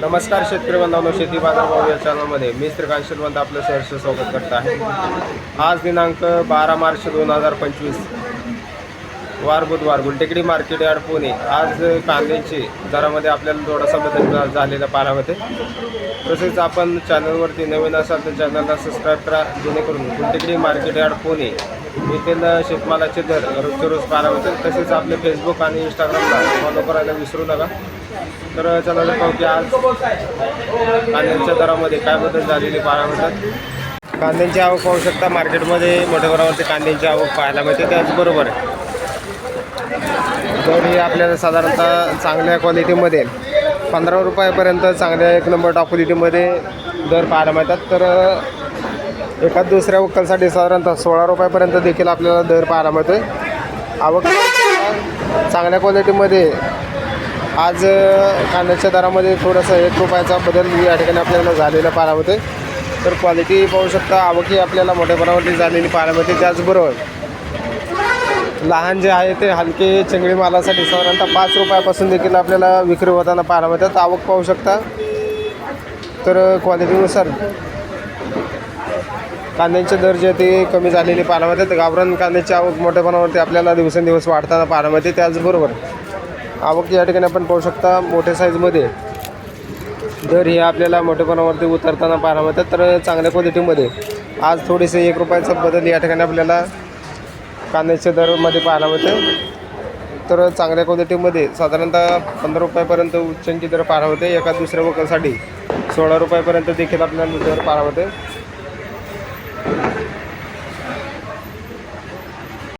नमस्कार शेतकरी बांधवांनो शेती बाजार भाव या चॅनलमध्ये मी श्रीकांत शिलवंत आपलं सहर्ष स्वागत करत आहे. आज दिनांक बारा मार्च दोन हजार पंचवीस. वार बुधवार गुलटेकडी मार्केट यार्ड पुणे. आज कांद्याचे दरामध्ये आपल्याला थोडासा बदल झालेला पाहायला तसेच आपण चॅनलवरती नवीन असाल तर चॅनलला सबस्क्राईब करा जेणेकरून गुलटेकडी मार्केट यार्ड पुणे येथील शेतमालाचे दर रोजचे रोज पाहायला मिळतात तसेच आपले फेसबुक आणि इंस्टाग्रामला फॉलो करायला विसरू नका. तर चला तर पाहू की आज कांद्यांच्या दरामध्ये काय बदल झालेले पाहायला मिळतात कांद्यांची आवक पाहू शकता. मार्केटमध्ये मोठ्या प्रमाणात कांद्यांची आवक पाहायला मिळते. त्याचबरोबर दर हे आपल्याला साधारणतः चांगल्या क्वालिटीमध्ये पंधरा रुपयापर्यंत चांगल्या एक नंबर टॉप क्वालिटीमध्ये दर पाहायला मिळतात. तर एखाद दुसऱ्या वक्कलसाठी साधारणतः सोळा रुपयापर्यंत देखील आपल्याला दर पाहायला मिळतो आहे आवक चांगल्या क्वालिटीमध्ये आज कांद्याच्या दरामध्ये थोडंसं एक रुपयाचा बदल या ठिकाणी आपल्याला झालेला पाहायला आहे तर क्वालिटी पाहू शकता आवकही आपल्याला मोठ्या प्रमाणावरती झालेली पाहायला मिळते. त्याचबरोबर लहान जे आहे ते हलके चिंगळी मालासाठी साधारणतः पाच रुपयापासून देखील आपल्याला विक्री होताना पाहायला मिळतात. आवक पाहू शकता. तर क्वालिटीनुसार कांद्यांचे दर जे ते कमी झालेले पाहायला मिळतात. गावरान कांद्याची आवक मोठ्या प्रमाणावरती आपल्याला दिवसेंदिवस वाढताना पाहायला मिळते. त्याचबरोबर आवक या ठिकाणी आपण पाहू शकता मोठ्या साईजमध्ये दर हे आपल्याला मोठ्या प्रमाणावरती उतरताना पाहायला मिळतात. तर चांगल्या क्वालिटीमध्ये आज थोडेसे एक रुपयाचा बदल या ठिकाणी आपल्याला कांद्याच्या दरमध्ये पाहायला मिळते. तर चांगल्या क्वालिटीमध्ये साधारणतः पंधरा रुपयापर्यंत उच्चांकी दर पाहायला होते एका दुसऱ्या वकलसाठी सोळा रुपयापर्यंत देखील आपल्याला दर पाहायला होते